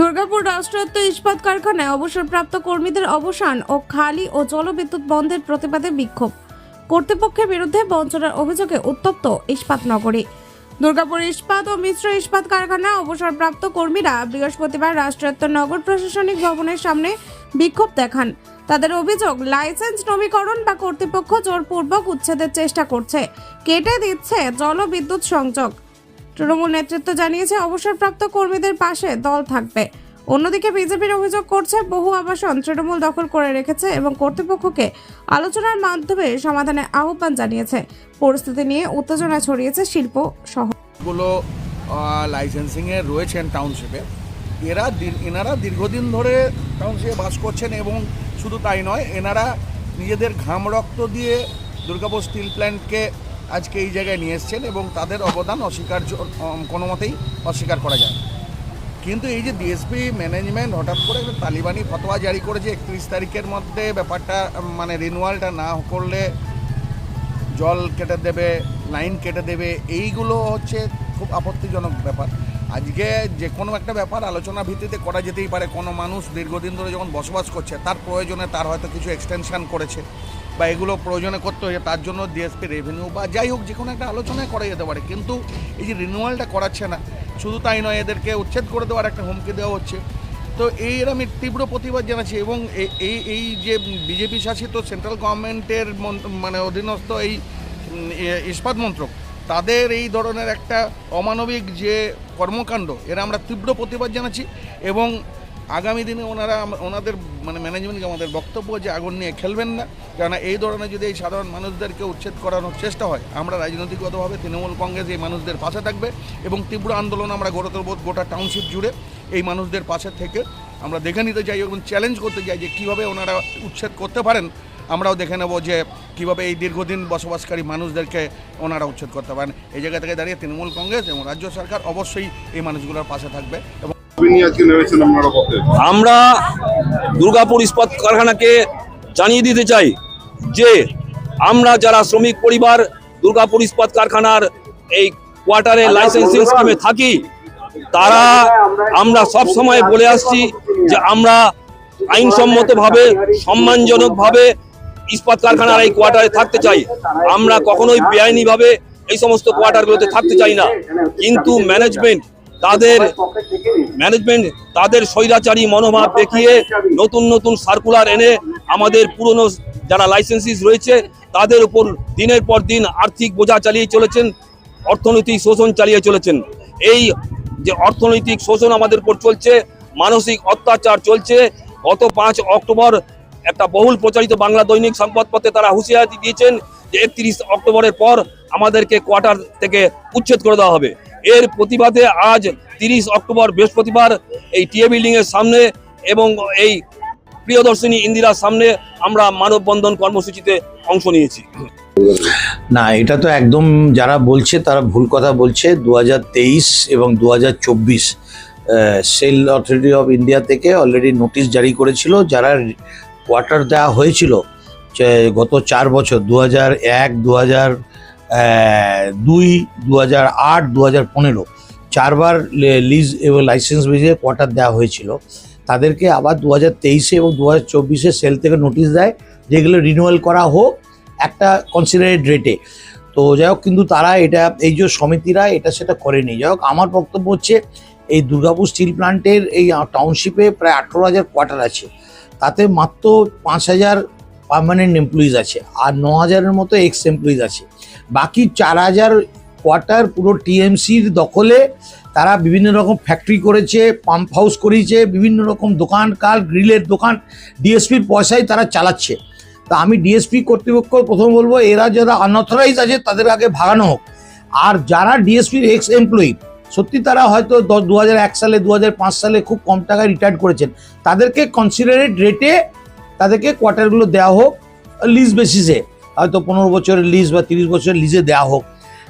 দুর্গাপুর রাষ্ট্রায়ত্ত ইস্পাত কারখানায় অবসরপ্রাপ্ত কর্মীদের অবসান ও খালি ও জলবিদ্যুৎ বন্ধের প্রতিবাদে বিক্ষোভ। কর্তৃপক্ষের বিরুদ্ধে বঞ্চনার অভিযোগে উত্তপ্ত ইস্পাত নগরী। দুর্গাপুর ইস্পাত ও মিশ্র ইস্পাত কারখানা অবসরপ্রাপ্ত কর্মীরা বৃহস্পতিবার রাষ্ট্রায়ত্ত নগর প্রশাসনিক ভবনের সামনে বিক্ষোভ দেখান। তাদের অভিযোগ, লাইসেন্স নবীকরণ বা কর্তৃপক্ষ জোরপূর্বক উচ্ছেদের চেষ্টা করছে। কেটে দিচ্ছে জলবিদ্যুৎ সংযোগ। তৃণমূল নেতৃত্ব জানিয়েছে, অবসরপ্রাপ্ত কর্মীদের পাশে দল থাকবে। অন্যদিকে বিজেপির অভিযোগ করছে, বহু আবাসন তৃণমূল দখল করে রেখেছে এবং কর্তৃপক্ষকে আলোচনার মাধ্যমে সমাধানের আহ্বান জানিয়েছে। পরিস্থিতি নিয়ে উত্তেজনা ছড়িয়েছে শিল্প সহগুলো লাইসেন্সিংয়ে রয়েছেন টাউনশিপে এরা এনারা দীর্ঘদিন ধরে টাউনশিপে বাস করছেন এবং শুধু তাই নয়, এনারা নিজেদের ঘাম রক্ত দিয়ে দুর্গাপুর স্টিল প্ল্যান্টকে আজকে এই জায়গায় নিয়ে এসছেন এবং তাদের অবদান অস্বীকার্য কোনো মতেই অস্বীকার করা যায়। কিন্তু এই যে ডিএসপি ম্যানেজমেন্ট হঠাৎ করে তালিবানি ফতোয়া জারি করেছে একত্রিশ তারিখের মধ্যে ব্যাপারটা মানে রিনুয়ালটা না করলে জল কেটে দেবে লাইন কেটে দেবে, এইগুলো হচ্ছে খুব আপত্তিজনক ব্যাপার আজকে যে কোনো একটা ব্যাপার আলোচনা ভিত্তিতে করা যেতেই পারে। কোনো মানুষ দীর্ঘদিন ধরে যখন বসবাস করছে, তার প্রয়োজনে তার হয়তো কিছু এক্সটেনশান করেছে বা এগুলো প্রয়োজনে করতে হয়েছে, তার জন্য ডিএসপি রেভিনিউ বা যাই হোক যে কোনো একটা আলোচনায় করা যেতে পারে। কিন্তু এই যে রিনিউয়ালটা করাচ্ছে না, শুধু তাই নয়, এদেরকে উচ্ছেদ করে দেওয়ার একটা হুমকি দেওয়া হচ্ছে। তো এই আমি তীব্র প্রতিবাদ জানাচ্ছি এবং এই এই যে বিজেপি শাসিত সেন্ট্রাল গভর্নমেন্টের মন- মানে অধীনস্থ এই ইস্পাত মন্ত্রক তাদের এই ধরনের একটা অমানবিক যে কর্মকাণ্ড, এরা আমরা তীব্র প্রতিবাদ জানাচ্ছি এবং আগামী দিনে ওনারা ওনাদের মানে ম্যানেজমেন্টকে আমাদের বক্তব্য যে আগুন নিয়ে খেলবেন না, কেননা এই ধরনের যদি এই সাধারণ মানুষদেরকে উচ্ছেদ করানোর চেষ্টা হয়, আমরা রাজনৈতিকগতভাবে তৃণমূল কংগ্রেস এই মানুষদের পাশে থাকবে এবং তীব্র আন্দোলন আমরা গড়ে তুলব গোটা টাউনশিপ জুড়ে। এই মানুষদের পাশে থেকে আমরা দেখে নিতে চাই এবং চ্যালেঞ্জ করতে চাই যে কীভাবে ওনারা উচ্ছেদ করতে পারেন। আমরাও দেখে নেব যে কীভাবে এই দীর্ঘদিন বসবাসকারী মানুষদেরকে ওনারা উচ্ছেদ করতে পারেন। এই জায়গা থেকে দাঁড়িয়ে তৃণমূল কংগ্রেস এবং রাজ্য সরকার অবশ্যই এই মানুষগুলোর পাশে থাকবে এবং আপনি আজকে নেমেছেন আপনারা পথে। আমরা দুর্গাপুর ইস্পাত কারখানাকে জানিয়ে দিতে চাই যে আমরা যারা শ্রমিক পরিবার দুর্গাপুর ইস্পাত কারখানার এই কোয়ার্টারে লাইসেন্সিং স্কিমে থাকি তারা আমরা সব সময় বলে আসছি যে আমরা আইনসম্মতভাবে সম্মানজনকভাবে ইস্পাত কারখানার এই কোয়ার্টারে থাকতে চাই। আমরা কখনোই বেআইনিভাবে এই সমস্ত কোয়ার্টারগুলোতে থাকতে চাই না। কিন্তু ম্যানেজমেন্ট তাদের ম্যানেজমেন্ট তাদের স্বৈরাচারী মনোভাব দেখিয়ে নতুন নতুন সার্কুলার এনে আমাদের পুরনো যারা লাইসেন্সিস রয়েছে, তাদের উপর দিনের পর দিন আর্থিক বোঝা চালিয়ে চলেছেন, অর্থনৈতিক শোষণ চালিয়ে চলেছেন। এই যে অর্থনৈতিক শোষণ আমাদের উপর চলছে, মানসিক অত্যাচার চলছে, গত পাঁচ অক্টোবর একটা বহুল প্রচারিত বাংলা দৈনিক সংবাদপত্রে তারা হুঁশিয়ারি দিয়েছেন যে একত্রিশ অক্টোবরের পর আমাদেরকে কোয়ার্টার থেকে উচ্ছেদ করে দেওয়া হবে। এর প্রতিবাদে আজ তিরিশ অক্টোবর বৃহস্পতিবার এই টিএ বিল্ডিং এর সামনে এবং এই প্রিয়দর্শিনী ইন্দিরার সামনে আমরা মানববন্ধন কর্মসূচিতে অংশ নিয়েছি। না, এটা তো একদম যারা বলছে তারা ভুল কথা বলছে। দু হাজার তেইশ এবং দু হাজার চব্বিশ সেল অথরিটি অফ ইন্ডিয়া থেকে অলরেডি নোটিশ জারি করেছিল। যারা কোয়ার্টার দেওয়া হয়েছিল গত চার বছর দু হাজার এক দু হাজার দুই দু হাজার আট দু হাজার পনেরো, চারবার লিজ এবং লাইসেন্স বেজে কোয়ার্টার দেওয়া হয়েছিল। তাদেরকে আবার দু হাজার তেইশে এবং দু হাজার চব্বিশে সেল থেকে নোটিশ দেয়, যেগুলো রিনিউয়াল করা হোক একটা কনসিডারেড রেটে তো যাই হোক, কিন্তু তারা এটা, এই যে সমিতিরা এটা সেটা করেনি। যাই হোক, আমার বক্তব্য হচ্ছে এই দুর্গাপুর স্টিল প্ল্যান্টের এই টাউনশিপে প্রায় আঠেরো হাজার কোয়ার্টার আছে। তাতে মাত্র পাঁচ হাজার পারমানেন্ট এমপ্লয়িজ আছে আর ন হাজারের মতো এক্স এমপ্লয়িজ আছে। বাকি চার হাজার কোয়ার্টার পুরো টিএমসির দখলে তারা বিভিন্ন রকম ফ্যাক্টরি করেছে পাম্প হাউস করেছে, বিভিন্ন রকম দোকান কাল গ্রিলের দোকান ডিএসপির পয়সায় তারা চালাচ্ছে। তা আমি ডিএসপি কর্তৃপক্ষ প্রথম বলব, এরা যারা আনঅথরাইজ আছে তাদের আগে ভাগানো হোক। আর যারা ডিএসপির এক্স এমপ্লয়ি সত্যি তারা হয়তো দশ দু সালে দু হাজার পাঁচ সালে খুব কম টাকায় রিটায়ার করেছেন। তাদেরকে কনসিডারেট রেটে তাদেরকে কোয়ার্টারগুলো দেওয়া হোক লিজ বেসিসে হয়তো পনেরো বছরের লিজ বা তিরিশ বছরের লিজে দেওয়া হোক।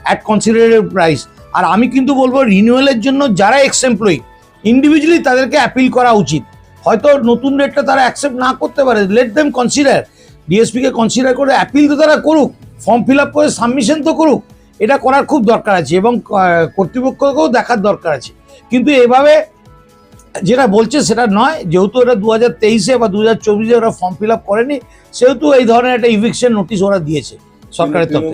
অ্যাট কনসিডারেট প্রাইস আর আমি কিন্তু বলব রিনিউয়ালের জন্য যারা এক্স এমপ্লয়ি ইন্ডিভিজুয়ালি তাদেরকে অ্যাপিল করা উচিত। হয়তো নতুন রেটটা তারা অ্যাকসেপ্ট না করতে পারে লেট দেম কনসিডার ডিএসপিকে কনসিডার করে অ্যাপিল তো তারা করুক ফর্ম ফিল আপ করে সাবমিশন তো করুক। এটা করার খুব দরকার আছে এবং কর্তৃপক্ষকেও দেখার দরকার আছে। কিন্তু এভাবে যেটা বলছে সেটা নয় যেহেতু এটা দু হাজার তেইশে বা দু হাজার চব্বিশে ওরা ফর্ম ফিল আপ করেনি সেহেতু এই ধরনের একটা ইভিকশন নোটিশ ওরা দিয়েছে সরকারের তরফ।